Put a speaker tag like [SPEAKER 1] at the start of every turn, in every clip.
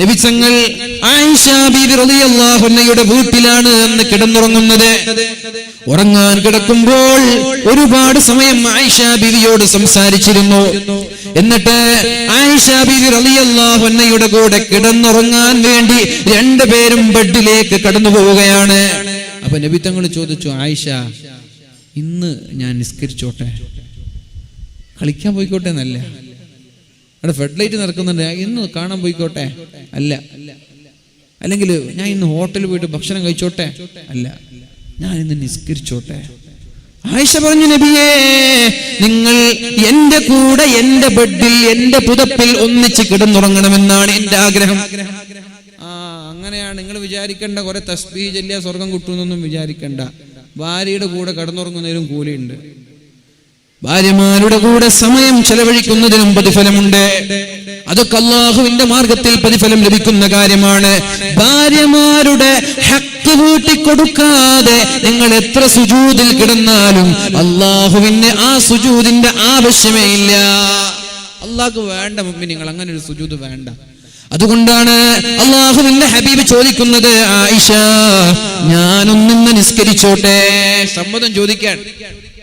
[SPEAKER 1] നബിസങ്ങൾ ആയിഷാബിയുടെ വീട്ടിലാണ് എന്ന് കിടന്നുറങ്ങുന്നത്. ഉറങ്ങാൻ കിടക്കുമ്പോൾ ഒരുപാട് സമയം ആയിഷ ബീവിയോട് സംസാരിച്ചിരുന്നു. എന്നിട്ട് ആയിഷ ബീവി റളിയല്ലാഹു അൻഹയുടെ കൂടെ കിടന്നുറങ്ങാൻ വേണ്ടി രണ്ടുപേരും ബെഡിലേക്ക് കടന്നു പോവുകയാണ്. അപ്പൊ നബി തങ്ങൾ ചോദിച്ചു ആയിഷ ഇന്ന് ഞാൻ നിസ്കരിച്ചോട്ടെ? കളിക്കാൻ പോയിക്കോട്ടെ എന്നല്ല. അവിടെ ഫെഡ് ലൈറ്റ് നടക്കുന്നുണ്ട്. ഇന്ന് കാണാൻ പോയിക്കോട്ടെ? അല്ല. അല്ലെങ്കിൽ ഞാൻ ഇന്ന് ഹോട്ടലിൽ പോയിട്ട് ഭക്ഷണം കഴിച്ചോട്ടെ? അല്ല. ഞാൻ ഇന്ന് നിസ്കരിച്ചോട്ടെ? ആയിഷ പറഞ്ഞു നബിയേ നിങ്ങൾ എന്റെ കൂടെ എന്റെ ബെഡിൽ എന്റെ പുതപ്പിൽ ഒന്നിച്ച് കിടന്നുറങ്ങണമെന്നാണ് എന്റെ ആഗ്രഹം. ആ അങ്ങനെയാണ്. നിങ്ങൾ വിചാരിക്കേണ്ട കുറെ തസ്ബീ ചെല്ലിയ സ്വർഗം കിട്ടുമെന്നൊന്നും വിചാരിക്കണ്ട. ഭാര്യയുടെ കൂടെ കിടന്നുറങ്ങുന്നതിലും കൂലിയുണ്ട്. ഭാര്യമാരുടെ കൂടെ സമയം ചെലവഴിക്കുന്നതിനും പ്രതിഫലമുണ്ട്. അതൊക്കെ അള്ളാഹുവിന്റെ മാർഗത്തിൽ പ്രതിഫലം ലഭിക്കുന്ന കാര്യമാണ്. ഭാര്യമാരുടെ ഹക്ക് വീട്ടിക്കൊടുക്കാതെ നിങ്ങൾ എത്ര സുജൂതിൽ കിടന്നാലും അള്ളാഹുവിന് ആ സുജൂതിന്റെ ആവശ്യമേ ഇല്ല. അള്ളാഹു വേണ്ട മുമ്പ് നിങ്ങൾ അങ്ങനെ ഒരു സുജൂത് വേണ്ട. അതുകൊണ്ടാണ് അള്ളാഹുവിന്റെ ഹബീബ് ചോദിക്കുന്നത് ആയിഷ ഞാനൊന്നിന്ന് നിസ്കരിച്ചോട്ടെ? സമ്മതം ചോദിക്കാൻ.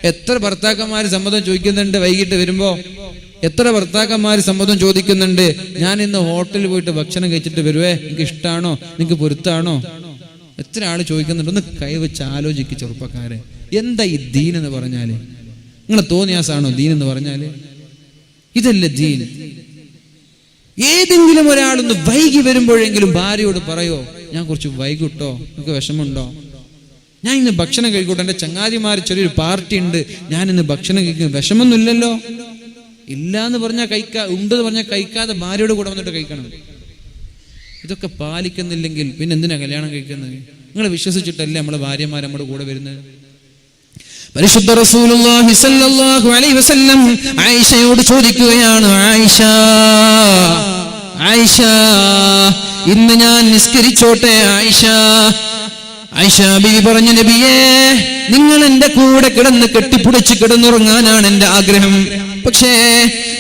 [SPEAKER 1] എത്ര ഭർത്താക്കന്മാർ സമ്മതം ചോദിക്കുന്നുണ്ട്? വൈകിട്ട് വരുമ്പോ എത്ര ഭർത്താക്കന്മാർ സമ്മതം ചോദിക്കുന്നുണ്ട്? ഞാൻ ഇന്ന് ഹോട്ടലിൽ പോയിട്ട് ഭക്ഷണം കഴിച്ചിട്ട് വരുവേ. നിങ്ങൾക്ക് ഇഷ്ടമാണോ നിങ്ങൾക്ക് പൊരുത്താണോ? എത്ര ആൾ ചോദിക്കുന്നുണ്ട്? ഒന്ന് കൈവച്ച് ആലോചിക്ക് ചെറുപ്പക്കാരെ. എന്താ ഈ ദീൻ എന്ന് പറഞ്ഞാൽ? നിങ്ങളെ തോന്നിയാസാണോ ദീൻ എന്ന് പറഞ്ഞാൽ? ഇതല്ലേ ദീൻ? ഏതെങ്കിലും ഒരാളൊന്ന് വൈകി വരുമ്പോഴെങ്കിലും ഭാര്യയോട് പറയോ ഞാൻ കുറച്ച് വൈകിട്ടോ? നിങ്ങൾക്ക് വിഷമമുണ്ടോ? ഞാൻ ഇന്ന് ഭക്ഷണം കഴിക്കോട്ടെ എന്റെ ചങ്ങാതിമാർ ചെറിയൊരു പാർട്ടി ഉണ്ട്. ഞാൻ ഇന്ന് ഭക്ഷണം കഴിക്കും. വിഷമൊന്നുമില്ലല്ലോ? ഇല്ല എന്ന് പറഞ്ഞാൽ കഴിക്കാ ഉണ്ടെന്ന് പറഞ്ഞാൽ കഴിക്കാതെ ഭാര്യയോട് കൂടെ വന്നിട്ട് കഴിക്കണം. ഇതൊക്കെ പാലിക്കുന്നില്ലെങ്കിൽ പിന്നെ എന്തിനാ കല്യാണം കഴിക്കുന്നത്? നിങ്ങൾ വിശ്വസിച്ചിട്ടല്ലേ നമ്മളെ ഭാര്യമാർ നമ്മുടെ കൂടെ വരുന്നത്? പരിശുദ്ധ റസൂലുള്ളാഹി സ്വല്ലല്ലാഹു അലൈഹി വസല്ലം ആയിഷയോട് ചോദിക്കുകയാണ് ആയിഷ ആയിഷ ഇന്ന് ഞാൻ നിസ്കരിച്ചോട്ടെ ആയിഷ? ആയിഷ പറഞ്ഞ നബിയേ നിങ്ങൾ എന്റെ കൂടെ കിടന്ന് കെട്ടിപ്പിടിച്ച് കിടന്നുറങ്ങാനാണ് എന്റെ ആഗ്രഹം. പക്ഷേ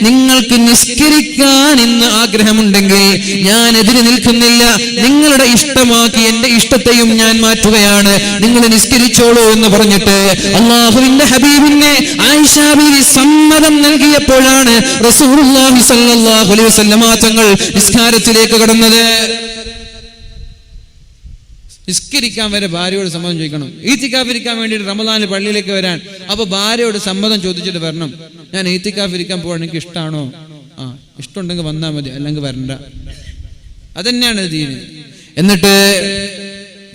[SPEAKER 1] നിങ്ങൾക്ക് നിസ്കരിക്കാൻ ഇന്ന് ആഗ്രഹമുണ്ടെങ്കിൽ ഞാൻ എതിര് നിൽക്കുന്നില്ല. നിങ്ങളുടെ ഇഷ്ടമാക്കി എന്റെ ഇഷ്ടത്തെയും ഞാൻ മാറ്റുകയാണ്. നിങ്ങൾ നിസ്കരിച്ചോളൂ എന്ന് പറഞ്ഞിട്ട് അള്ളാഹുവിന്റെ ഹബീബിനെ ആയിഷ ബീവി സമ്മതം നൽകിയപ്പോഴാണ് സ്വല്ലല്ലാഹു അലൈഹി വസല്ലമ തങ്ങൾ നിസ്കാരത്തിലേക്ക് കടന്നത്. നിസ്കരിക്കാൻ വരെ ഭാര്യയോട് സമ്മതം ചോദിക്കണം. ഈത്തിക്കാഫിരിക്കാൻ വേണ്ടിയിട്ട് റമദാനിൽ പള്ളിയിലേക്ക് വരാൻ. അപ്പൊ ഭാര്യയോട് സമ്മതം ചോദിച്ചിട്ട് വരണം. ഞാൻ ഈത്തിക്കാഫിരിക്കാൻ പോകാൻ എനിക്ക് ഇഷ്ടമാണോ ആ ഇഷ്ടമുണ്ടെങ്കിൽ വന്നാൽ മതി. അല്ലെങ്കിൽ വരണ്ട. അതന്നെയാണ് ദീന്. എന്നിട്ട്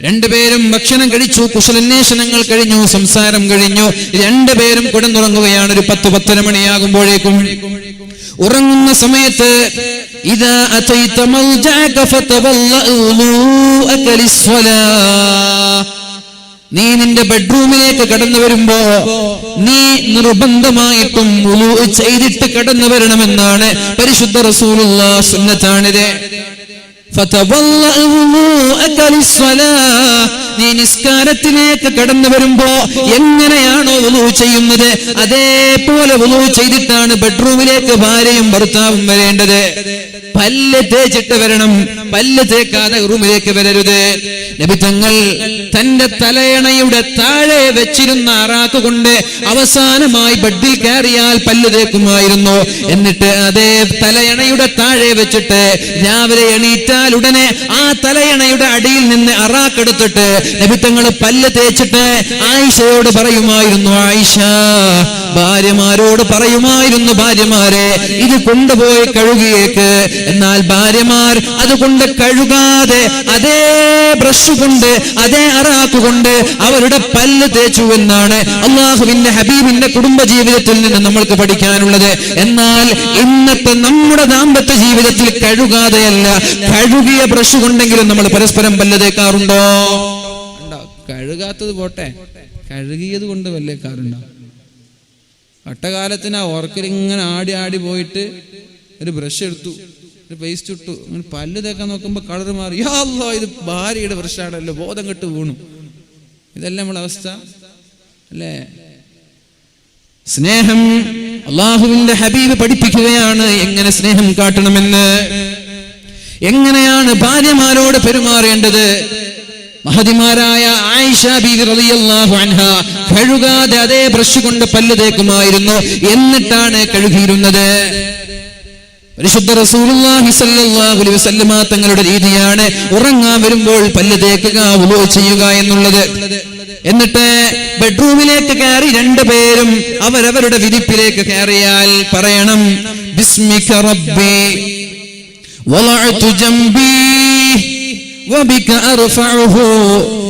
[SPEAKER 1] രണ്ടുപേരും ഭക്ഷണം കഴിച്ചു കുശലന്വേഷണങ്ങൾ കഴിഞ്ഞു സംസാരം കഴിഞ്ഞു. രണ്ടുപേരും കിടന്നുറങ്ങുകയാണ്. ഒരു പത്ത് പത്തര മണിയാകുമ്പോഴേക്കും. ഉറങ്ങുന്ന സമയത്ത് നീ നിന്റെ ബെഡ്റൂമിലേക്ക് കടന്നു വരുമ്പോ നീ നിർബന്ധമായിട്ടും ചെയ്തിട്ട് കടന്നു വരണമെന്നാണ് പരിശുദ്ധ റസൂലുള്ള സുന്നത്താണിത് فتولى الوضوء للصلاة നീ നിസ്കാരത്തിലേക്ക് കടന്നു വരുമ്പോ എങ്ങനെയാണോ വലു ചെയ്യുന്നത്? അതേപോലെ വലു ചെയ്തിട്ടാണ് ബെഡ്റൂമിലേക്ക് ഭാര്യയും ഭർത്താവും വരേണ്ടത്. പല്ല് തേച്ചിട്ട് വരണം. പല്ല് തേക്കാതെ റൂമിലേക്ക് വരരുത്. ലഭിതങ്ങൾ തങ്ങൾ തന്റെ തലയണയുടെ താഴെ വെച്ചിരുന്ന അറാക്ക് കൊണ്ട് അവസാനമായി ബെഡിൽ കയറിയാൽ പല്ല് തേക്കുമായിരുന്നു. എന്നിട്ട് അതേ തലയണയുടെ താഴെ വെച്ചിട്ട് രാവിലെ എണീറ്റാൽ ഉടനെ ആ തലയണയുടെ അടിയിൽ നിന്ന് അറാക്കെടുത്തിട്ട് നബി തങ്ങൾ പല്ല് തേച്ചിട്ട് ആയിഷയോട് പറയുമായിരുന്നു ആയിഷ ഭാര്യമാരോട് പറയുമായിരുന്നു ഭാര്യമാരെ ഇത് കൊണ്ടുപോയി കഴുകിയേക്ക് എന്നാൽ ഭാര്യമാർ അതുകൊണ്ട് കഴുകാതെ അതേ ബ്രഷ് കൊണ്ട് അതേ അറാക്ക് കൊണ്ട് അവരുടെ പല്ല് തേച്ചു എന്നാണ് അള്ളാഹുവിന്റെ ഹബീബിന്റെ കുടുംബ ജീവിതത്തിൽ നിന്ന് നമ്മൾക്ക് പഠിക്കാനുള്ളത് എന്നാൽ ഇന്നത്തെ നമ്മുടെ ദാമ്പത്യ ജീവിതത്തിൽ കഴുകാതെയല്ല കഴുകിയ ബ്രഷ് കൊണ്ടെങ്കിലും നമ്മൾ പരസ്പരം പല്ല് തേക്കാറുണ്ടോ? കഴുകാത്തത് പോട്ടെ. കഴുകിയത് കൊണ്ട് വല്ല കാറുണ്ടാവും പട്ടകാലത്തിന് ആ ഓർക്കലിങ്ങനെ ആടി ആടി പോയിട്ട് ഒരു ബ്രഷ് എടുത്തു. ഒരു പേസ്റ്റ് ഇട്ടു. അങ്ങനെ പല്ല് തേക്കാൻ നോക്കുമ്പോൾ കളർ മാറി യാല്ലോ ഇത് ഭാര്യയുടെ ബ്രഷാണല്ലോ ബോധം കെട്ട് വീണു. ഇതെല്ലാം നമ്മളെ അവസ്ഥ. അല്ലേ? സ്നേഹം അള്ളാഹുവിന്റെ ഹബീബ് പഠിപ്പിക്കുകയാണ്. എങ്ങനെ സ്നേഹം കാട്ടണമെന്ന്? എങ്ങനെയാണ് ഭാര്യമാരോട് പെരുമാറേണ്ടത്? മഹതിമാരായ ആയിഷ ബീവി റളിയല്ലാഹു അൻഹ കഴുകാതെ അതേ ബ്രഷ് കൊണ്ട് പല്ല് തേക്കുമായിരുന്നു. എന്നിട്ടാണ് കഴുകിയിരുന്നത്. പരിശുദ്ധ റസൂലുള്ളാഹി അലൈഹി വസല്ലമ തങ്ങളുടെ രീതിയാണ് ഉറങ്ങാൻ വരുമ്പോൾ പല്ല് തേക്കുക ഉപയോഗ ചെയ്യുക എന്നുള്ളത്. എന്നിട്ട് ബെഡ്റൂമിലേക്ക് കയറി രണ്ടുപേരും അവരവരുടെ വിരിപ്പിലേക്ക് കയറിയാൽ പറയണം ബിസ്മിക റബ്ബി ജംബി وبك أرفعه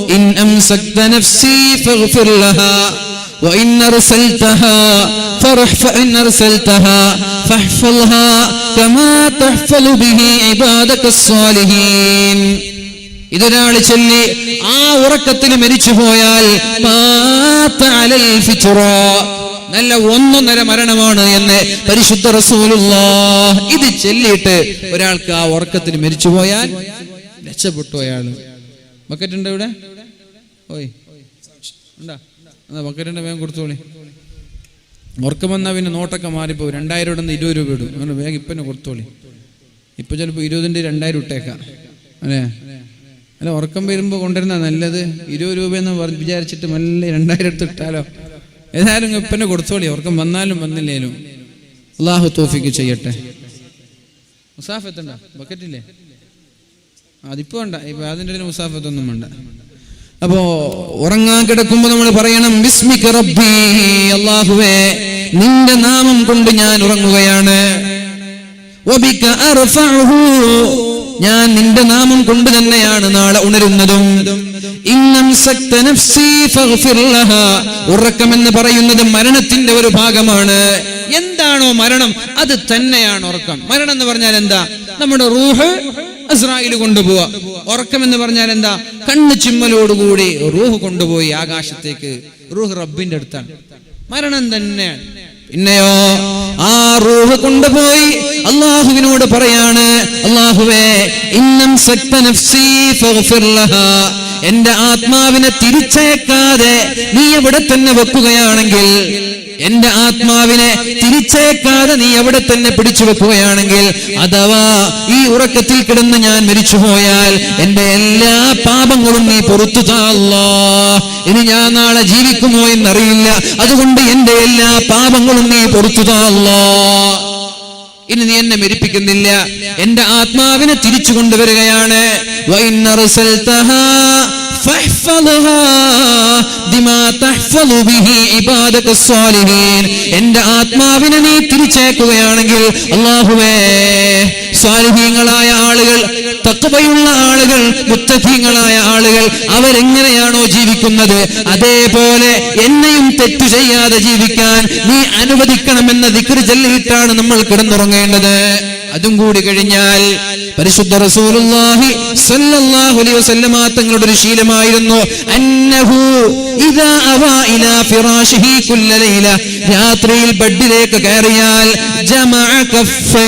[SPEAKER 1] إن أمسكت نفسي فاغفر لها وإن أرسلتها فرح فإن أرسلتها فاحفظها كما تحفظ به عبادك الصالحين ഇതൊരാൾ ചൊല്ലി ആ ഉറക്കത്തിൽ മരിച്ചു പോയാൽ മാത്ത അലൽ ഫിത്റ. നല്ല ഒന്നൊന്നര മരണമാണ് എന്ന് പരിശുദ്ധ റസൂലുള്ള ഇത് ചൊല്ലിയിട്ട് ഒരാൾക്ക് ആ ഉറക്കത്തിൽ മരിച്ചു പോയാൽ രക്ഷപ്പെട്ടു അയാൾ ബക്കറ്റ് ഉണ്ടോ ഇവിടെ? ഓയ്. ഉണ്ടാ? എന്നാ വേഗം കൊടുത്തോളി. ഉറക്കം വന്നാൽ പിന്നെ നോട്ടൊക്കെ മാറിപ്പോ. രണ്ടായിരം ഇവിടെ നിന്ന് ഇരുപത് രൂപ ഇടും. അങ്ങനെ വേഗം ഇപ്പം തന്നെ കൊടുത്തോളി. ഇപ്പൊ ചിലപ്പോൾ ഇരുപതിന്റെ രണ്ടായിരം ഇട്ടേക്കാം. അല്ലേ? അല്ല ഉറക്കം വരുമ്പോൾ കൊണ്ടുവരുന്ന നല്ലത്. ഇരുപത് രൂപയെന്ന് പറഞ്ഞ് വിചാരിച്ചിട്ട് നല്ല രണ്ടായിരം എടുത്ത് ഇട്ടാലോ? ഏതായാലും ഇപ്പന്നെ കൊടുത്തോളി. ഉറക്കം വന്നാലും വന്നില്ലേലും. അള്ളാഹു തോഫിക്ക് ചെയ്യട്ടെ. മുസാഫ് എത്തണ്ട ബക്കറ്റില്ലേ? അതിപ്പോ വേണ്ട. ഇപ്പൊ അതിന്റെ ഒരു മുസാഫത്തൊന്നും വേണ്ട. അപ്പോ ഉറങ്ങാൻ കിടക്കുമ്പോ നമ്മൾ പറയണം ബിസ്മിക റബ്ബി അല്ലാഹുവേ നിന്റെ നാമം കൊണ്ട് ഞാൻ ഉറങ്ങുകയാണ്. ഞാൻ നിന്റെ നാമം കൊണ്ട് തന്നെയാണ് നാളെ ഉണരുന്നതും. ഉറക്കം എന്ന് പറയുന്നത് മരണത്തിന്റെ ഒരു ഭാഗമാണ്. എന്താണോ മരണം അത് തന്നെയാണ് ഉറക്കം. മരണം എന്ന് പറഞ്ഞാൽ എന്താ? നമ്മുടെ റൂഹ് ഇസ്രായേൽ കൊണ്ടുപോവുക ഉറക്കം എന്ന് പറഞ്ഞാൽ എന്താ? കണ്ണ് ചിമ്മലോടുകൂടി റൂഹ് കൊണ്ടുപോയി ആകാശത്തേക്ക്. റൂഹ് റബ്ബിന്റെ അടുത്താണ്. മരണം തന്നെയാണ് പിന്നെയോ? ആ റൂഹ് കൊണ്ടുപോയി അള്ളാഹുവിനോട് പറയാണ് അള്ളാഹുവേ ഇന്നം സക്ത നഫ്സി. എന്റെ ആത്മാവിനെ തിരിച്ചേക്കാതെ നീ എവിടെ തന്നെ വെക്കുകയാണെങ്കിൽ എന്റെ ആത്മാവിനെ തിരിച്ചേക്കാതെ നീ അവിടെ തന്നെ പിടിച്ചു വെക്കുകയാണെങ്കിൽ അഥവാ ഈ ഉറക്കത്തിൽ കിടന്ന് ഞാൻ മരിച്ചു പോയാൽ എന്റെ എല്ലാ പാപങ്ങളും നീ പുറത്തു താല്ലോ ഇനി ഞാൻ നാളെ ജീവിക്കുമോ എന്നറിയില്ല. അതുകൊണ്ട് എന്റെ എല്ലാ പാപങ്ങളും നീ പുറത്തു താല്ലോ ഇനി നീ എന്നെ മരിപ്പിക്കുന്നില്ല. എന്റെ ആത്മാവിനെ തിരിച്ചു കൊണ്ടുവരികയാണ്. എന്റെ ആത്മാവിനെ നീ തിരിച്ചേക്കുകയാണെങ്കിൽ അല്ലാഹുവേ സ്വാലിഹീങ്ങളായ ആളുകൾ തക്കവയുള്ള ആളുകൾ മുത്തഖീങ്ങളായ ആളുകൾ അവരെങ്ങനെയാണോ ജീവിക്കുന്നത്? അതേപോലെ എന്നെയും തെറ്റു ചെയ്യാതെ ജീവിക്കാൻ നീ അനുവദിക്കണമെന്ന ദിക്ർ ചൊല്ലിയിട്ടാണ് നമ്മൾ കിടന്നുറങ്ങേണ്ടത്. അതും കൂടി കഴിഞ്ഞാൽ പരിശുദ്ധ റസൂലുള്ളാഹി സല്ലല്ലാഹു അലൈഹി വസല്ലമ തങ്ങളുടെ ഒരു ശീലമായിരുന്നു. അന്നഹു ഇദാ അവാ ഇലാ ഫിറാഷിഹി കുല്ല ലൈല. രാത്രിയിൽ ബെഡിലേക്ക് കയറിയാൽ ജമഅ കഫൈ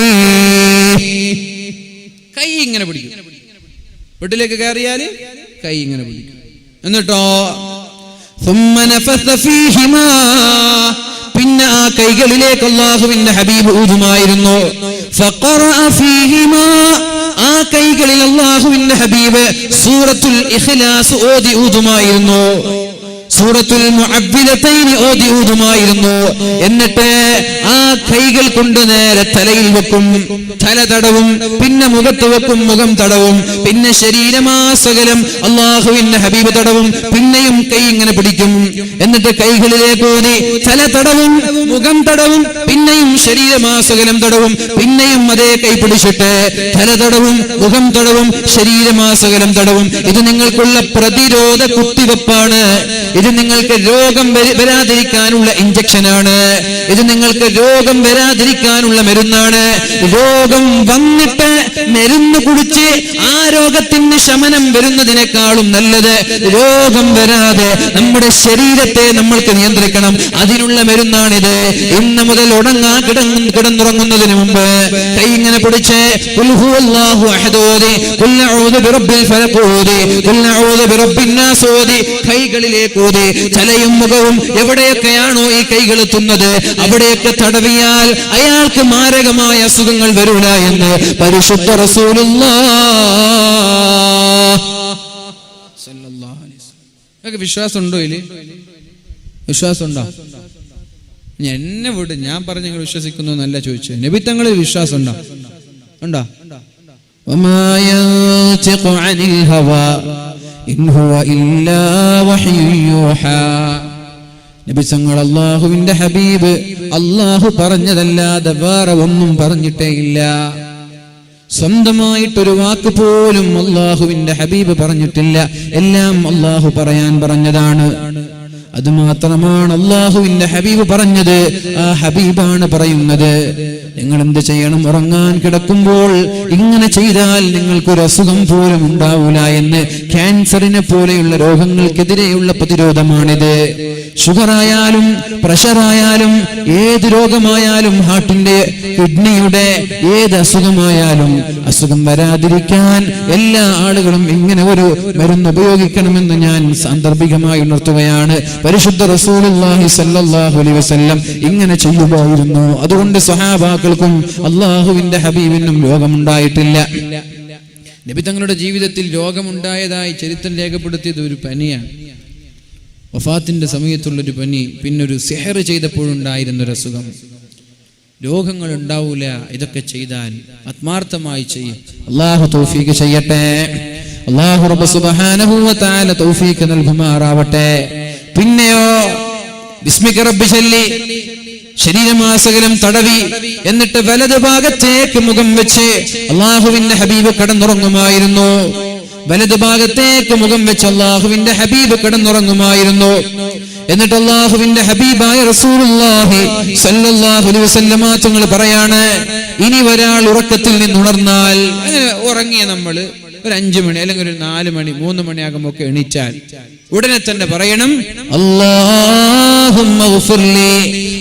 [SPEAKER 1] കൈ ഇങ്ങനെ പിടിക്കും. ബെഡിലേക്ക് കയറിയാൽ കൈ ഇങ്ങനെ പിടിക്കും. എന്നിട്ടോ? പിന്നെ ആ കൈകളിലേക്ക് അള്ളാഹുവിന്റെ ഹബീബ് ഊതുമായിരുന്നു. കൈകളിൽ അള്ളാഹുവിന്റെ ഹബീബ് സൂറത്തുൽ ഇഖ്ലാസ് ഓതി ഊതുമായിരുന്നു. സൂറത്തുൽ മുഅവ്വിദത്തൈനി ഓതി ഊതുമായിരുന്നു. എന്നിട്ട് ആ കൈകൾ കൊണ്ട് നേരെ തലയിൽ വെക്കും. തല തടവും പിന്നെ മുഖത്ത് വെക്കും മുഖം തടവും. പിന്നെ ശരീരമാസകലം അള്ളാഹുവിന്റെ ഹബീബ് തടവും. പിന്നെയും കൈ ഇങ്ങനെ പിടിക്കും. എന്നിട്ട് കൈകളിലേക്ക് ഊതി തല തടവും മുഖം തടവും പിന്നെയും ശരീരമാസകലം തടവും. പിന്നെയും അതേ കൈ പിടിച്ചിട്ട് തല തടവും മുഖം തടവും ശരീരമാസകലം തടവും. ഇത് നിങ്ങൾക്കുള്ള പ്രതിരോധ കുത്തിവെപ്പാണ്. ഇത് നിങ്ങൾക്ക് രോഗം വരാതിരിക്കാനുള്ള ഇഞ്ചക്ഷനാണ് ഇത് നിങ്ങൾക്ക് രോഗം വരാതിരിക്കാനുള്ള മരുന്നാണ്. രോഗം വന്നിട്ട് മരുന്ന് കുടിച്ച് ആ രോഗത്തിന് ശമനം വരുന്നതിനേക്കാളും നല്ലത് രോഗം വരാതെ നമ്മുടെ ശരീരത്തെ നമ്മൾക്ക് നിയന്ത്രിക്കണം. അതിനുള്ള മരുന്നാണിത്. ഇന്ന് മുതൽ ഉടങ്ങാ കിടന്ന് കിടന്നുറങ്ങുന്നതിന് മുമ്പ് കൈ ഇങ്ങനെ പിടിച്ച് കൈകളിലേക്ക് തലയും മുഖവും എവിടെയൊക്കെയാണോ ഈ കൈകൾ എത്തുന്നത്? അവിടെയൊക്കെ തടവിയാൽ അയാൾക്ക് മാരകമായ അസുഖങ്ങൾ വരൂല എന്ന് പരിശുദ്ധ റസൂലുള്ള നിങ്ങൾക്ക് വിശ്വാസം ഉണ്ടോ ഇല്ലേ വിശ്വാസം ഉണ്ടോ എന്നെ വിട് ഞാൻ പറഞ്ഞു നിങ്ങൾ വിശ്വസിക്കുന്നു എന്നല്ല ചോദിച്ചു നബി തങ്ങളിൽ വിശ്വാസം ഉണ്ടോ ഉണ്ടോ ഇൻ ഹുവ ഇല്ലാ വഹ്യു നബിസങ്ങൾ അള്ളാഹുവിന്റെ ഹബീബ് അള്ളാഹു പറഞ്ഞതല്ലാതെ വേറെ ഒന്നും പറഞ്ഞിട്ടേയില്ല. സ്വന്തമായിട്ടൊരു വാക്ക് പോലും അള്ളാഹുവിന്റെ ഹബീബ് പറഞ്ഞിട്ടില്ല. എല്ലാം അള്ളാഹു പറയാൻ പറഞ്ഞതാണ്. അത് മാത്രമാണ് അള്ളാഹുവിന്റെ ഹബീബ് പറഞ്ഞത്. ആ ഹബീബാണ് പറയുന്നത്. നിങ്ങൾ എന്ത് ചെയ്യണം? ഉറങ്ങാൻ കിടക്കുമ്പോൾ ഇങ്ങനെ ചെയ്താൽ നിങ്ങൾക്കൊരു അസുഖം പോലും ഉണ്ടാവൂല എന്ന് ക്യാൻസറിനെ പോലെയുള്ള രോഗങ്ങൾക്കെതിരെയുള്ള പ്രതിരോധമാണിത്. പ്രഷർ ആയാലും ഏത് രോഗമായാലും ഹാർട്ടിന്റെ കിഡ്നിയുടെ ഏത് അസുഖമായാലും അസുഖം വരാതിരിക്കാൻ എല്ലാ ആളുകളും ഇങ്ങനെ ഒരു മരുന്ന് ഉപയോഗിക്കണമെന്ന് ഞാൻ സാന്ദർഭികമായി ഉണർത്തുകയാണ്. പരിശുദ്ധ വസല്ലം ഇങ്ങനെ ചെയ്യുമായിരുന്നു. അതുകൊണ്ട് സ്വഹാബാക്കൾക്കും അള്ളാഹുവിന്റെ ഹബീബിനും രോഗമുണ്ടായിട്ടില്ല. നബി തങ്ങളുടെ ജീവിതത്തിൽ രോഗമുണ്ടായതായി ചരിത്രം രേഖപ്പെടുത്തിയത് ഒരു പനിയാണ്. വഫാത്തിന്റെ സമയത്തുള്ളൊരു പനി പിന്നൊരു സെഹർ ചെയ്തപ്പോഴുണ്ടായിരുന്നൊരു അസുഖം. രോഗങ്ങൾ ഉണ്ടാവൂല ഇതൊക്കെ ചെയ്താൽ ആത്മാർത്ഥമായി ചെയ്യും. അള്ളാഹു തൗഫീഖ് ചെയ്യട്ടെ. അള്ളാഹു തൗഫീക്ക് നൽകുമാറാവട്ടെ. പിന്നെയോ ബിസ്മിക റബ്ബി ചൊല്ലി ശരീരമാസകലം തടവി എന്നിട്ട് വലത് ഭാഗത്തേക്ക് മുഖം വെച്ച് അള്ളാഹുവിന്റെ ഹബീബ് കടന്നുറങ്ങുമായിരുന്നു വലത് ഭാഗത്തേക്ക് മുഖം വെച്ച് അള്ളാഹുവിന്റെ ഹബീബ് കിടന്നുറങ്ങുമായിരുന്നു എന്നിട്ട് അള്ളാഹുവിന്റെ ഹബീബായ റസൂലുള്ളാഹി പറയാണ് ഇനി ഒരാൾ ഉറക്കത്തിൽ നിന്ന് ഉണർന്നാൽ ഉറങ്ങിയ നമ്മൾ ഒരു അഞ്ചു മണി അല്ലെങ്കിൽ ഒരു നാല് മണി മൂന്ന് മണിയാകുമ്പോ ഒക്കെ എണീച്ചാൽ ഉടനെ തന്നെ പറയണം ഗഫിർലി.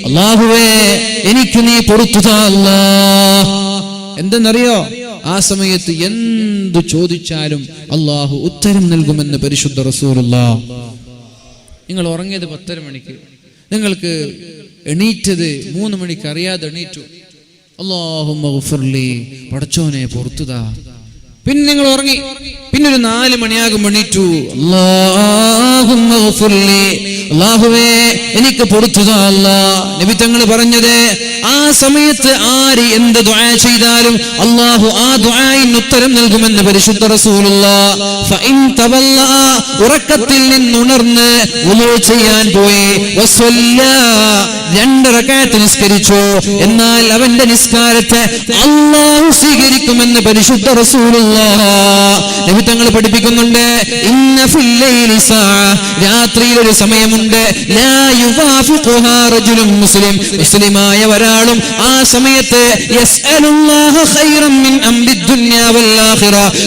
[SPEAKER 1] അള്ളാഹുവേ എനിക്ക് നീ പൊറുത്തു എന്തെന്നറിയോ? ആ സമയത്ത് എന്തു ചോദിച്ചാലും അള്ളാഹു ഉത്തരം നൽകുമെന്ന് പരിശുദ്ധ റസൂലുള്ള. നിങ്ങൾ ഉറങ്ങിയത് പത്തര മണിക്ക്. നിങ്ങൾക്ക് എണീറ്റത് മൂന്ന് മണിക്ക് അറിയാതെ എണീറ്റു. അള്ളാഹു പടച്ചോനെ പുറത്തുതാ പിന്നെ നിങ്ങൾ ഉറങ്ങി. പിന്നെ ഒരു നാല് മണിയാകും എണീറ്റു. അള്ളാഹുവേ എനിക്ക് നബി തങ്ങൾ പറഞ്ഞത് ആ സമയത്ത് ആര് എന്ത് ദുആ ചെയ്താലും അള്ളാഹു ആ ദുആയിന് ഉത്തരം നൽകുമെന്ന് പരിശുദ്ധ റസൂലുള്ള. ഉറക്കത്തിൽ നിന്നുണർന്ന് ചെയ്യാൻ പോയി. വസ്വല്ല രണ്ട് റക്അത്ത് നിസ്കരിച്ചു. എന്നാൽ അവന്റെ നിസ്കാരത്തെ അള്ളാഹു സ്വീകരിക്കുമെന്ന് പരിശുദ്ധ റസൂലുള്ള നബി തങ്ങൾ പഠിപ്പിക്കുന്നുണ്ട് രാത്രിയിൽ ഒരു സമയമുണ്ട്. മുസ്ലിം. മുസ്ലിമായ ഒരാളും ആ സമയത്ത്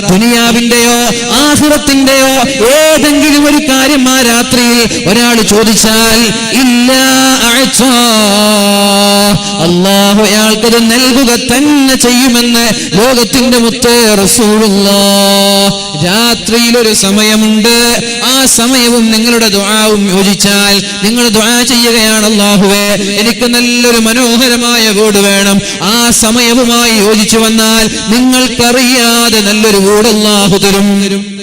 [SPEAKER 1] ദുനിയാവിന്റെയോ ആഹുറത്തിന്റെയോ ഏതെങ്കിലും ഒരു കാര്യം ആ രാത്രിയിൽ ഒരാൾ ചോദിച്ചാൽ ഇല്ലാ അള്ളാഹു അയാൾക്കത് നൽകുക തന്നെ ചെയ്യുമെന്ന് ലോകത്തിന്റെ മുത്തേ റസൂലുള്ള രാത്രിയിൽ ഒരു സമയമുണ്ട്. ആ സമയവും നിങ്ങളുടെ ദുആവും യോജിച്ചാൽ നിങ്ങൾ ദുആ ചെയ്യുകയാണ് അള്ളാഹുവേ എനിക്ക് നല്ലൊരു മനോഹരമായ വീട് വേണം. ആ സമയവുമായി യോജിച്ചു വന്നാൽ നിങ്ങൾക്കറിയാതെ നല്ലൊരു വീട് അള്ളാഹു തരും.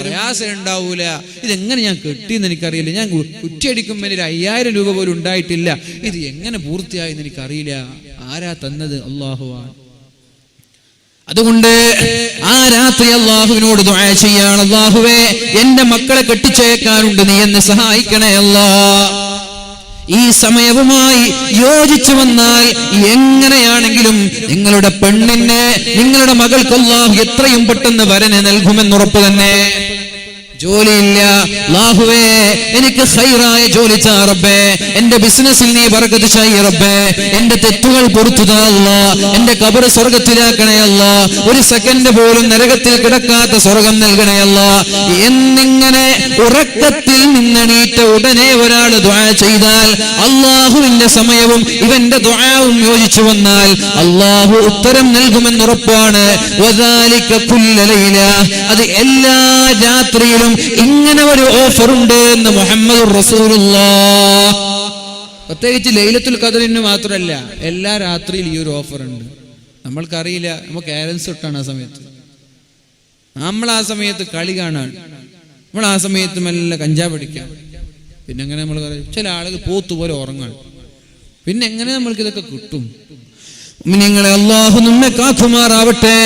[SPEAKER 1] പ്രയാസം ഉണ്ടാവൂല ഇതെങ്ങനെ ഞാൻ കെട്ടിയെന്ന് എനിക്കറിയില്ല. ഞാൻ കുറ്റിയടിക്കുമ്പോൾ ഒരു അയ്യായിരം രൂപ പോലും ഉണ്ടായിട്ടില്ല. ഇത് എങ്ങനെ പൂർത്തിയായെന്ന് എനിക്കറിയില്ല. ആരാ തന്നത്? അള്ളാഹുവാണ് അതുകൊണ്ട് ആ രാത്രി അള്ളാഹുവിനോട് ദുആ ചെയ്യാണ്. അള്ളാഹുവേ എന്റെ മക്കളെ കെട്ടിച്ചേക്കാനുണ്ട് നീ എന്നെ സഹായിക്കണേ അല്ലാ. ഈ സമയവുമായി യോജിച്ചു വന്നാൽ എങ്ങനെയാണെങ്കിലും നിങ്ങളുടെ പെണ്ണിന് നിങ്ങളുടെ മകൾക്ക് എത്രയും പെട്ടെന്ന് വരനെ നൽകുമെന്നുറപ്പ് തന്നെ. ജോലിയില്ല. ലാഹുവേ എനിക്ക് സൈറായ ജോലി റബ്ബേ. എന്റെ ബിസിനസ്സിൽ നീ ബർക്കത്ത് ചെയ്യറബേ എന്റെ തെറ്റുകൾ പൊറുത്തു താ അല്ലാ. എന്റെ കബറ് സ്വർഗത്തിലാക്കണയല്ല ഒരു സെക്കൻഡ് പോലും നരകത്തിൽ കിടക്കാത്ത സ്വർഗം നൽകണയല്ല എന്നിങ്ങനെ ഉറക്കത്തിൽ നിന്നെണീറ്റ ഉടനെ ഒരാൾ ദ്വാ ചെയ്താൽ അള്ളാഹുവിന്റെ സമയവും ഇവന്റെ ദ്വാവും യോജിച്ചു വന്നാൽ അള്ളാഹു ഉത്തരം നൽകുമെന്നുറപ്പാണ്. അത് എല്ലാ രാത്രിയിലും ഇങ്ങനെ ഒരു ഓഫർ ഉണ്ട് എന്ന് മുഹമ്മദ് പ്രത്യേകിച്ച് ലൈലത്തുൽ ഖദറിന് മാത്രമല്ല എല്ലാ രാത്രിയിൽ ഈ ഒരു ഓഫർ ഉണ്ട്. നമ്മൾക്കറിയില്ല നമ്മൾ കാരൻസ് ഇട്ടാണ് ആ സമയത്ത്. നമ്മൾ ആ സമയത്ത് കളി കാണാൻ. നമ്മൾ ആ സമയത്ത് മെല്ലെ കഞ്ചാവ് അടിക്കാം പിന്നെ എങ്ങനെ നമ്മൾ ചില ആളുകൾ പോത്തുപോലെ ഉറങ്ങാൻ. പിന്നെ എങ്ങനെ നമ്മൾക്ക് ഇതൊക്കെ കിട്ടും? നിങ്ങളെ അള്ളാഹു നമ്മെ കാത്തുമാറാവട്ടെ.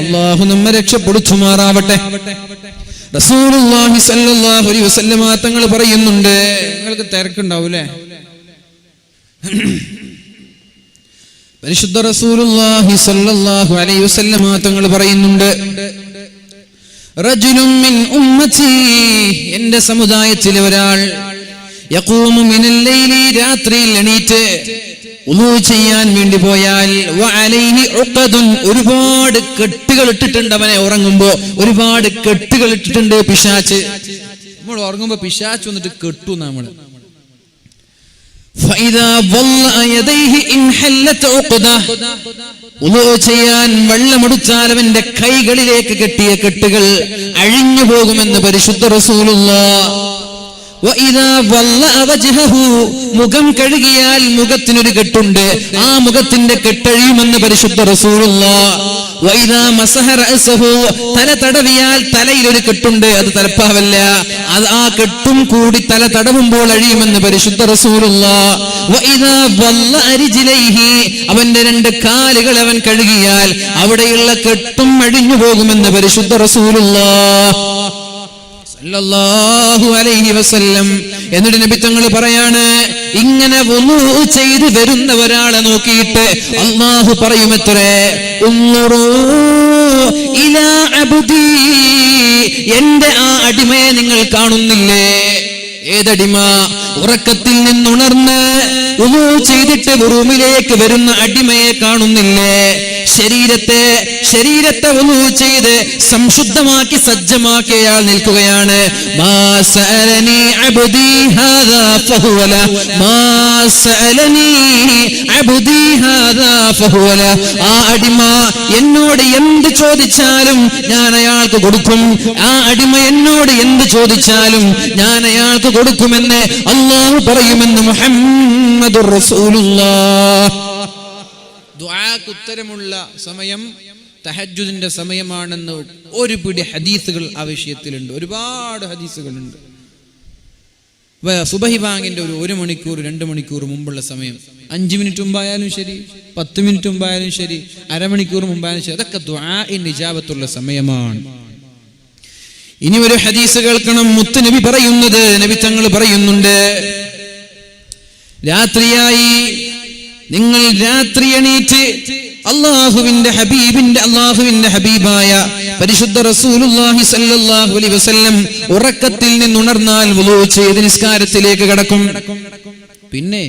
[SPEAKER 1] അള്ളാഹു നമ്മെ രക്ഷപ്പെടുത്തുമാറാവട്ടെ. റസൂലുള്ളാഹി സല്ലല്ലാഹു അലൈഹി വസല്ലമ തങ്ങൾ പറയുന്നുണ്ട്. നിങ്ങൾക്ക് തിരക്കുണ്ടാവൂലേ? പരിശുദ്ധ റസൂലുള്ളാഹി സല്ലല്ലാഹു അലൈഹി വസല്ലമ തങ്ങൾ പറയുന്നുണ്ട്. റജുലുൻ മിൻ ഉമ്മത്തി എന്റെ സമുദായത്തിലെ ഒരാൾ യഖൂമു മിനൽ ലൈലി രാത്രിയിൽ എണീറ്റ് ചെയ്യാൻ വേണ്ടി പോയാൽ ഒരുപാട് കെട്ടുകൾ ഇട്ടിട്ടുണ്ട് അവനെ ഉറങ്ങുമ്പോ. ഒരുപാട് കെട്ടുകൾ ഇട്ടിട്ടുണ്ട് പിശാച്ച്. നമ്മൾ ഉറങ്ങുമ്പോ പിശാച്ച് വന്നിട്ട് കെട്ടു നമ്മൾ ചെയ്യാൻ വെള്ളമെടുത്താൽ അവന്റെ കൈകളിലേക്ക് കെട്ടിയ കെട്ടുകൾ അഴിഞ്ഞു പോകുമെന്ന് പരിശുദ്ധ റസൂലുള്ള. മുഖം കഴുകിയാൽ മുഖത്തിനൊരു കെട്ടുണ്ട്. ആ മുഖത്തിന്റെ കെട്ടഴിയുമെന്ന് പരിശുദ്ധ റസൂറുള്ള തല തടവിയാൽ തലയിലൊരു കെട്ടുണ്ട്. അത് തലപ്പാവല്ല. അത് ആ കെട്ടും കൂടി തല തടവുമ്പോൾ അഴിയുമെന്ന് പരിശുദ്ധ റസൂറുള്ള അവന്റെ രണ്ട് കാലുകൾ അവൻ കഴുകിയാൽ അവിടെയുള്ള കെട്ടും അഴിഞ്ഞു പോകുമെന്ന് പരിശുദ്ധ റസൂലുള്ള. എന്നിട്ട് നബിത്തങ്ങൾ തങ്ങൾ പറയാണ് ഇങ്ങനെ ചെയ്ത് വരുന്ന ഒരാളെ നോക്കിയിട്ട് അള്ളാഹു പറയുമത്രേ എന്റെ ആ അടിമയെ നിങ്ങൾ കാണുന്നില്ലേ? ഏതടിമ? ഉറക്കത്തിൽ നിന്നുണർന്ന് ചെയ്തിട്ട് റൂമിലേക്ക് വരുന്ന അടിമയെ കാണുന്നില്ലേ? ശരീരത്തെ ശരീരത്തെ ഒന്നു ചെയ്ത് സംശുദ്ധമാക്കി നിൽക്കുകയാണ്. അബ്ദി ഹാദാ ഫഹുവ ആ അടിമ എന്നോട് എന്ത് ചോദിച്ചാലും ഞാൻ അയാൾക്ക് കൊടുക്കും. ആ അടിമ എന്നോട് എന്ത് ചോദിച്ചാലും ഞാൻ അയാൾക്ക് കൊടുക്കുമെന്ന് അള്ളാഹു പറയുമെന്ന് മുഹമ്മദ് ദുആക്ക് ഉത്തരമുള്ള സമയം തഹജുദിന്റെ സമയമാണെന്ന് ഒരു പിടി ഹദീസുകൾ ആ വിഷയത്തിലുണ്ട്. ഒരുപാട് ഹദീസുകളുണ്ട്. സുബഹി ബാങ്കിന്റെ ഒരു ഒരു മണിക്കൂർ രണ്ട് മണിക്കൂർ മുമ്പുള്ള സമയം. അഞ്ച് മിനിറ്റ് മുമ്പായാലും ശരി പത്ത് മിനിറ്റ് മുമ്പായാലും ശരി അരമണിക്കൂർ മുമ്പായാലും ശരി അതൊക്കെ നിജാബത്തുള്ള സമയമാണ്. ഇനി ഒരു ഹദീസ് കേൾക്കണം. മുത്ത് നബി പറയുന്നത് നബി തങ്ങൾ പറയുന്നുണ്ട് രാത്രിയായി നിങ്ങൾ രാത്രി എണീറ്റ് അള്ളാഹുവിന്റെ ഹബീബിന്റെ അള്ളാഹുവിന്റെ ഹബീബായ പരിശുദ്ധ റസൂലുള്ളാഹി സല്ലല്ലാഹു അലൈഹി വസല്ലം ഉറക്കത്തിൽ നിന്നുണർന്നാൽ വുളൂ ചെയ്ത് നിസ്കാരത്തിലേക്ക് കടക്കും. പിന്നെ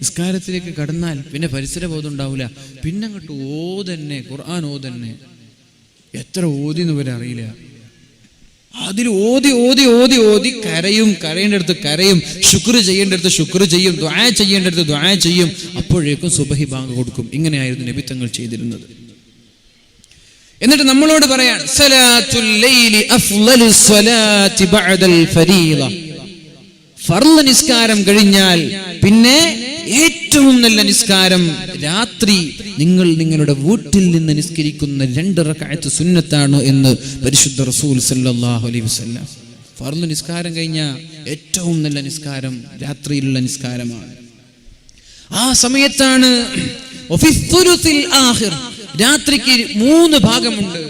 [SPEAKER 1] നിസ്കാരത്തിലേക്ക് കടന്നാൽ പിന്നെ പരിസര ബോധം ഉണ്ടാവില്ല പിന്നെ അങ്ങോട്ട് ഓതന്നെ ഖുർആൻ ഓതന്നെ. എത്ര ഓതി അറിയില്ല അതിൽ ഓതി ഓതി ഓതി ഓതി കരയും കരയേണ്ടടുത്ത് കരയും ശുക്ർ ചെയ്യേണ്ടടുത്ത് ശുക്ർ ചെയ്യും ദ്വായ ചെയ്യേണ്ടടുത്ത് ദ്വായ ചെയ്യും അപ്പോഴേക്കും സുബഹി ബാങ്ക് കൊടുക്കും. ഇങ്ങനെയായിരുന്നു നബിത്തങ്ങൾ ചെയ്തിരുന്നത്. എന്നിട്ട് നമ്മളോട് പറയാൻ ഫർള നിസ്കാരം കഴിഞ്ഞാൽ പിന്നെ ഏറ്റവും നല്ല നിസ്കാരം രാത്രി നിങ്ങൾ നിങ്ങളുടെ വീട്ടിൽ നിന്ന് നിസ്കരിക്കുന്ന രണ്ട് റക്അത്ത് സുന്നത്താണ് എന്ന് പരിശുദ്ധ റസൂൽ സല്ലല്ലാഹു അലൈഹി വസല്ലം. ഫർൾ നിസ്കാരം കഴിഞ്ഞ ഏറ്റവും നല്ല നിസ്കാരം രാത്രിയിലുള്ള നിസ്കാരമാണ്. ആ സമയത്താണ്. രാത്രിക്ക് മൂന്ന് ഭാഗമുണ്ട്.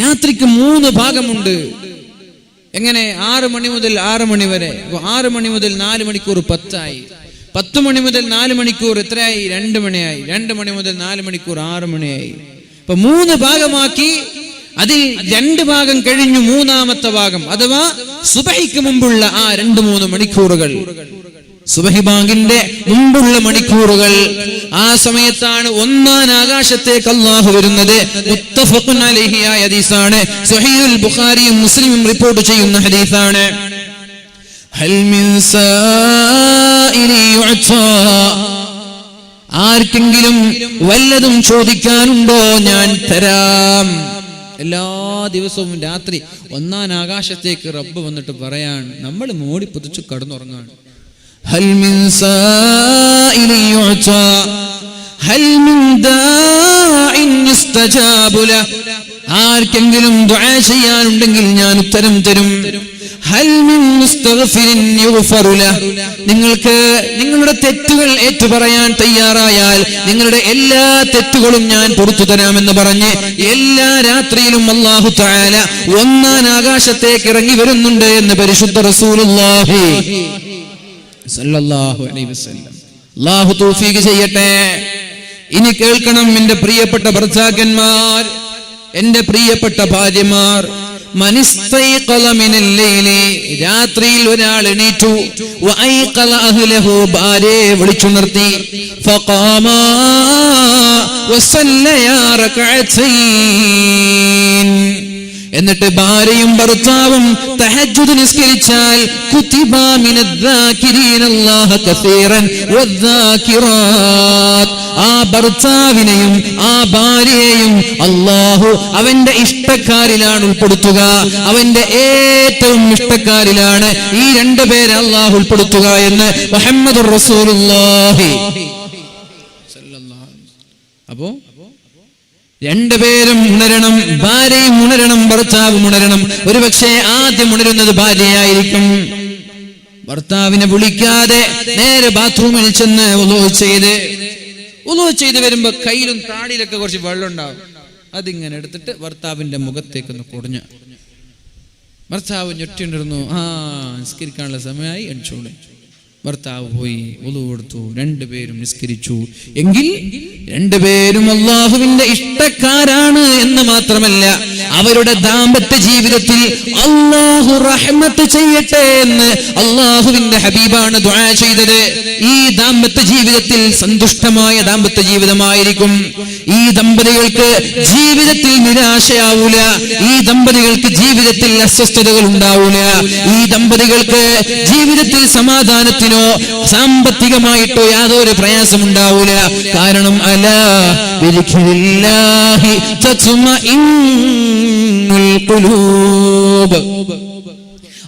[SPEAKER 1] രാത്രിക്ക് മൂന്ന് ഭാഗമുണ്ട്. എങ്ങനെ? ആറ് മണി മുതൽ ആറ് മണി വരെ. ആറ് മണി മുതൽ നാല് മണിക്കൂർ പത്തായി. പത്ത് മണി മുതൽ നാല് മണിക്കൂർ എത്രയായി? രണ്ട് മണിയായി. രണ്ട് മണി മുതൽ നാല് മണിക്കൂർ ആറ് മണിയായി. ഇപ്പൊ മൂന്ന് ഭാഗമാക്കി. അതിൽ രണ്ട് ഭാഗം കഴിഞ്ഞു മൂന്നാമത്തെ ഭാഗം. അഥവാ സുബൈക്ക് മുമ്പുള്ള ആ രണ്ട് മൂന്ന് മണിക്കൂറുകൾ. സുബഹി ബാങ്കിന്റെ മുമ്പുള്ള മണിക്കൂറുകൾ ആ സമയത്താണ് ഒന്നാൻ ആകാശത്തേക്ക് അള്ളാഹു വരുന്നത്. മുത്തഫഖുൻ ഹദീസാണ്. ബുഖാരിയും മുസ്ലിമും റിപ്പോർട്ട് ചെയ്യുന്ന ഹദീസാണ്. ആർക്കെങ്കിലും വല്ലതും ചോദിക്കാനുണ്ടോ? ഞാൻ തരാം. എല്ലാ ദിവസവും രാത്രി ഒന്നാൻ ആകാശത്തേക്ക് റബ്ബ് വന്നിട്ട് പറയാണ്. നമ്മൾ മോടി പുതിച്ചു കടന്നുറങ്ങാണ്. ഹൽ من سائل يعطى؟ هل من داع يستجاب له؟ ആർക്കെങ്കിലും ദുആ ചെയ്യാനുണ്ടെങ്കിൽ ഞാൻ ഉത്തരം തരും. നിങ്ങൾക്ക് നിങ്ങളുടെ തെറ്റുകൾ ഏറ്റുപറയാൻ തയ്യാറായാൽ നിങ്ങളുടെ എല്ലാ തെറ്റുകളും ഞാൻ പൊറുത്തു തരാമെന്ന് പറഞ്ഞ് എല്ലാ രാത്രിയിലും അല്ലാഹു തആല ഒന്നാൻ ആകാശത്തേക്ക് ഇറങ്ങി വരുന്നുണ്ട് എന്ന് പരിശുദ്ധ റസൂലുള്ളാഹി. സല്ലല്ലാഹു അലൈഹി വസല്ലം. അല്ലാഹു തൗഫീഖ് ചെയ്യട്ടെ. ഇനി കേൾക്കണം എന്റെ പ്രിയപ്പെട്ട ഭർത്താക്കന്മാർ എന്റെ പ്രിയപ്പെട്ട ഭാര്യമാർ. രാത്രിയിൽ ഒരാൾ എണീറ്റു. ഭാര്യയെ വിളിച്ചുണർത്തി. ഫഖാമാ എന്നിട്ട് ഭാര്യയും ഭർത്താവും തഹജ്ജുദ് നിസ്കരിച്ചാൽ ആ ഭർത്താവിനെയും ആ ഭാര്യയെയും അള്ളാഹു അവന്റെ ഇഷ്ടക്കാരിലാണ് ഉൾപ്പെടുത്തുക. അവന്റെ ഏറ്റവും ഇഷ്ടക്കാരിലാണ് ഈ രണ്ടു പേരെ അള്ളാഹു ഉൾപ്പെടുത്തുക എന്ന് മുഹമ്മദ് റസൂലുള്ളാഹി. അപ്പോ രണ്ടുപേരും ഉണരണം ഭാര്യയും ഉണരണം ഭർത്താവും ഉണരണം. ഒരുപക്ഷെ ആദ്യം ഉണരുന്നത് ഭാര്യയായിരിക്കും. ഭർത്താവിനെ വിളിക്കാതെ നേരെ ബാത്റൂമിൽ ചെന്ന് ഉലോ ചെയ്ത് ഉലോ ചെയ്ത് വരുമ്പോ കയ്യിലും താടിയിലൊക്കെ കുറച്ച് വെള്ളം ഉണ്ടാവും അതിങ്ങനെ എടുത്തിട്ട് ഭർത്താവിന്റെ മുഖത്തേക്ക് ഒന്ന് കുടഞ്ഞു. ഭർത്താവ് ഞൊട്ടിണ്ടിരുന്നു. ആ നിസ്കരിക്കാനുള്ള സമയമായി അടിച്ചോളെ. ഭർത്താവ് പോയി ഒതു കൊടുത്തു രണ്ടുപേരും നിസ്കരിച്ചു. എങ്കിൽ രണ്ടുപേരും അള്ളാഹുവിന്റെ ഇഷ്ടക്കാരാണ് എന്ന് മാത്രമല്ല അവരുടെ ദാമ്പത്യ ജീവിതത്തിൽ അള്ളാഹു റഹ്മത്ത് ചെയ്യട്ടെ എന്ന് അള്ളാഹുവിന്റെ ഹബീബാണ് ചെയ്തത്. ഈ ദാമ്പത്യ ജീവിതത്തിൽ സന്തുഷ്ടമായ ദാമ്പത്യ ജീവിതമായിരിക്കും. ഈ ദമ്പതികൾക്ക് ജീവിതത്തിൽ നിരാശയാവൂല. ഈ ദമ്പതികൾക്ക് ജീവിതത്തിൽ അസ്വസ്ഥതകൾ ഉണ്ടാവൂല. ഈ ദമ്പതികൾക്ക് ജീവിതത്തിൽ സമാധാനത്തിനോ സാമ്പത്തികമായിട്ടോ യാതൊരു പ്രയാസം ഉണ്ടാവൂല. കാരണം അല ബിദിക്രില്ലാഹി തത്മഇന്നുൽ ഖുലൂബ്.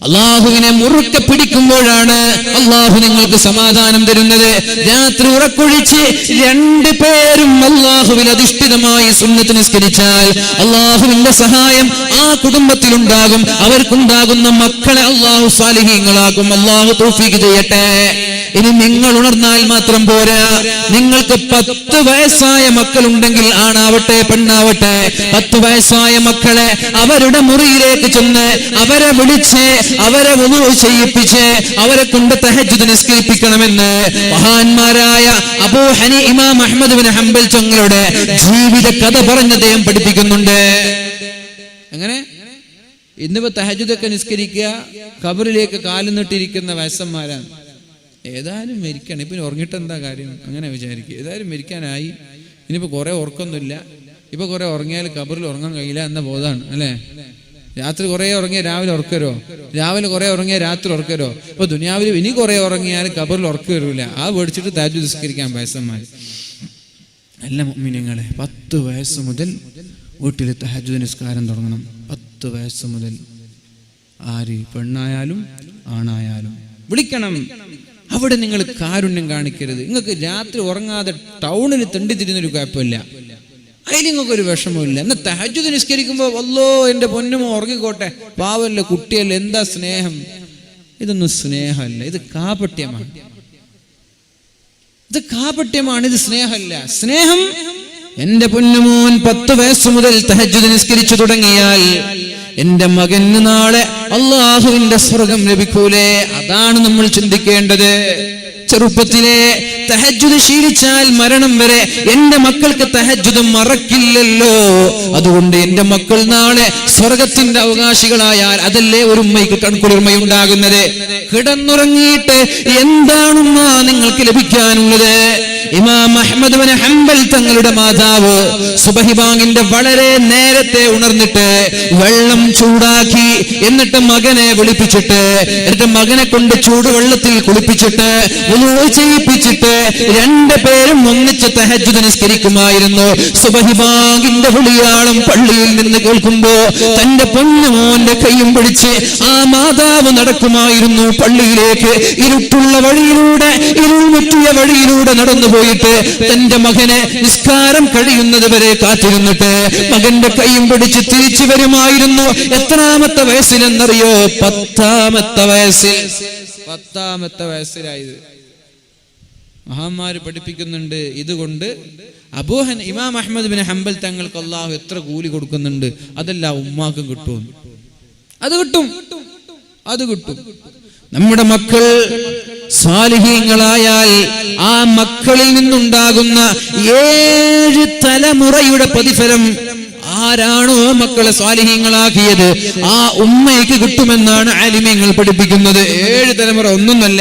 [SPEAKER 1] അള്ളാഹുവിനെ മുറുക്കെ പിടിക്കുമ്പോഴാണ് അള്ളാഹു നിങ്ങൾക്ക് സമാധാനം തരുന്നത്. രാത്രി ഉറക്കൊഴിച്ച് രണ്ടു പേരും അള്ളാഹുവിൽ അധിഷ്ഠിതമായി സുന്നത്ത് നിസ്കരിച്ചാൽ അള്ളാഹുവിന്റെ സഹായം ആ കുടുംബത്തിലുണ്ടാകും. അവർക്കുണ്ടാകുന്ന മക്കളെ അള്ളാഹു സാലിഹീങ്ങളാകും അള്ളാഹു തൗഫീഖ് ചെയ്യട്ടെ. ഇനി നിങ്ങൾ ഉണർന്നാൽ മാത്രം പോരാ. നിങ്ങൾക്ക് പത്ത് വയസ്സായ മക്കളുണ്ടെങ്കിൽ ആണാവട്ടെ പെണ്ണാവട്ടെ. പത്ത് വയസ്സായ മക്കളെ അവരുടെ മുറിയിലേക്ക് ചെന്ന് അവരെ വിളിച്ച് അവരെ വുളു ചെയ്യിപ്പിച്ച് അവരെ കൊണ്ട് തഹജ്ജുദ് നിസ്കരിപ്പിക്കണമെന്ന് മഹാന്മാരായ അബൂ ഹനി ഇമാം അഹമ്മദ് ബിൻ ഹംബൽ ചങ്ങളുടെ ജീവിത കഥ പറഞ്ഞ് അദ്ദേഹം പഠിപ്പിക്കുന്നുണ്ട്. അങ്ങനെ ഇന്നിപ്പോ തഹജുദൊക്കെ നിസ്കരിക്കുക കബറിലേക്ക് കാലു നീട്ടിയിരിക്കുന്ന വയസ്സന്മാരാണ്. ഏതായാലും മരിക്കണം. ഇപ്പം ഉറങ്ങിട്ട് എന്താ കാര്യം? അങ്ങനെ വിചാരിക്കുക. ഏതായാലും മരിക്കാനായി. ഇനിയിപ്പോൾ കുറേ ഉറക്കൊന്നുമില്ല. ഇപ്പൊ കുറെ ഉറങ്ങിയാൽ കബറിൽ ഉറങ്ങാൻ കഴിയില്ല എന്ന ബോധമാണ് അല്ലേ? രാത്രി കുറെ ഉറങ്ങിയ രാവിലെ ഉറക്കരോ? രാവിലെ കുറെ ഉറങ്ങിയ രാത്രി ഉറക്കരോ? ഇപ്പൊ ദുനിയാവിൽ ഇനി കുറെ ഉറങ്ങിയാൽ കബറിൽ ഉറക്ക വരില്ല ആ പേടിച്ചിട്ട് താജു നിസ്കരിക്കാൻ വയസ്സന്മാർ നല്ല മിനിങ്ങളെ പത്ത് വയസ്സ് മുതൽ വീട്ടിൽ തഹജുദ് നിസ്കാരം തുടങ്ങണം. പത്ത് വയസ്സ് മുതൽ ആര് പെണ്ണായാലും ആണായാലും വിളിക്കണം. അവിടെ നിങ്ങൾ കാരുണ്യം കാണിക്കരുത്. നിങ്ങൾക്ക് രാത്രി ഉറങ്ങാതെ ടൗണിൽ തെണ്ടി തിരുന്നൊരു കുഴപ്പമില്ല. അതിൽ നിങ്ങൾക്ക് ഒരു വിഷമമില്ല എന്നാൽ തഹജു നിസ്കരിക്കുമ്പോൾ വല്ലോ എന്റെ പൊന്നുമോ ഉറങ്ങിക്കോട്ടെ. പാവല്ല കുട്ടിയല്ല എന്താ സ്നേഹം? ഇതൊന്നും സ്നേഹമല്ല. ഇത് കാപട്യമാണ്. ഇത് കാപട്യമാണ്. ഇത് സ്നേഹമല്ല. സ്നേഹം എന്റെ പൊന്നുമോൻ പത്ത് വയസ്സ് മുതൽ തഹജു നിസ്കരിച്ചു തുടങ്ങിയാൽ എന്റെ മകന് നാളെ അള്ളാഹുവിന്റെ സ്വർഗം ലഭിക്കൂലേ? അതാണ് നമ്മൾ ചിന്തിക്കേണ്ടത്. ചെറുപ്പത്തിലെ തഹജുദ് ശീലിച്ചാൽ മരണം വരെ എന്റെ മക്കൾക്ക് തഹജുദ് മറക്കില്ലല്ലോ. അതുകൊണ്ട് എന്റെ മക്കൾ നാളെ സ്വർഗത്തിന്റെ അവകാശികളായാൽ അതല്ലേ ഒരു ഉമ്മയ്ക്ക് കൺകുളിർമയുണ്ടാകുന്നത്? കിടന്നുറങ്ങിയിട്ട് എന്താണുമ്മ നിങ്ങൾക്ക് ലഭിക്കാനുള്ളത്? ഇമാം അഹമ്മദ് ബിൻ ഹംബൽ തങ്ങളുടെ മാതാവ് സുബഹിബാങ്ങിന്റെ വളരെ നേരത്തെ ഉണർന്നിട്ട് വെള്ളം ചൂടാക്കി എന്നിട്ട് മകനെ വിളിപ്പിച്ചിട്ട് എന്നിട്ട് മകനെ കൊണ്ട് ചൂടുവെള്ളത്തിൽ കുളിപ്പിച്ചിട്ട് ചെയ്യിപ്പിച്ചിട്ട് രണ്ട് പേരും ഒന്നിച്ച് തെഹജു നിസ്കരിക്കുമായിരുന്നു. സുബഹിബാങ്ങിന്റെ വിളിയാളം പള്ളിയിൽ നിന്ന് കേൾക്കുമ്പോ തന്റെ പൊന്നുമോന്റെ കൈയും പിടിച്ച് ആ മാതാവ് നടക്കുമായിരുന്നു പള്ളിയിലേക്ക്. ഇരുട്ടുള്ള വഴിയിലൂടെ ഇരുൾ വഴിയിലൂടെ നടന്നു പോയിട്ട് തന്റെ മകനെ നിസ്കാരം കഴിയുന്നത് വരെ കാത്തിരുന്നിട്ട് മകന്റെ കൈയും പിടിച്ച് തിരിച്ചു വരുമായിരുന്നു. എത്രാമത്തെ വയസ്സിലെന്നറിയോ? പത്താമത്തെ വയസ്സിൽ. പത്താമത്തെ വയസ്സിലായത്. മഹാന്മാര് പഠിപ്പിക്കുന്നുണ്ട് ഇതുകൊണ്ട് അബൂഹൻ ഇമാം അഹമ്മദ് ബിൻ ഹംബൽ തങ്ങൾക്ക് അള്ളാഹു എത്ര കൂലി കൊടുക്കുന്നുണ്ട്. അതെല്ലാം ഉമ്മാക്കും കിട്ടും. അത് കിട്ടും. അത് കിട്ടും. നമ്മുടെ മക്കൾ സാലിഹീങ്ങളായാൽ ആ മക്കളിൽ നിന്നുണ്ടാകുന്ന ഏഴ് തലമുറയുടെ പ്രതിഫലം ആരാണോ മക്കളെ സ്വാലിഹീങ്ങളാക്കിയത് ആ ഉമ്മയ്ക്ക് കിട്ടുമെന്നാണ് ആലിമ്യങ്ങൾ പഠിപ്പിക്കുന്നത്. ഏഴ് തലമുറ ഒന്നൊന്നല്ല.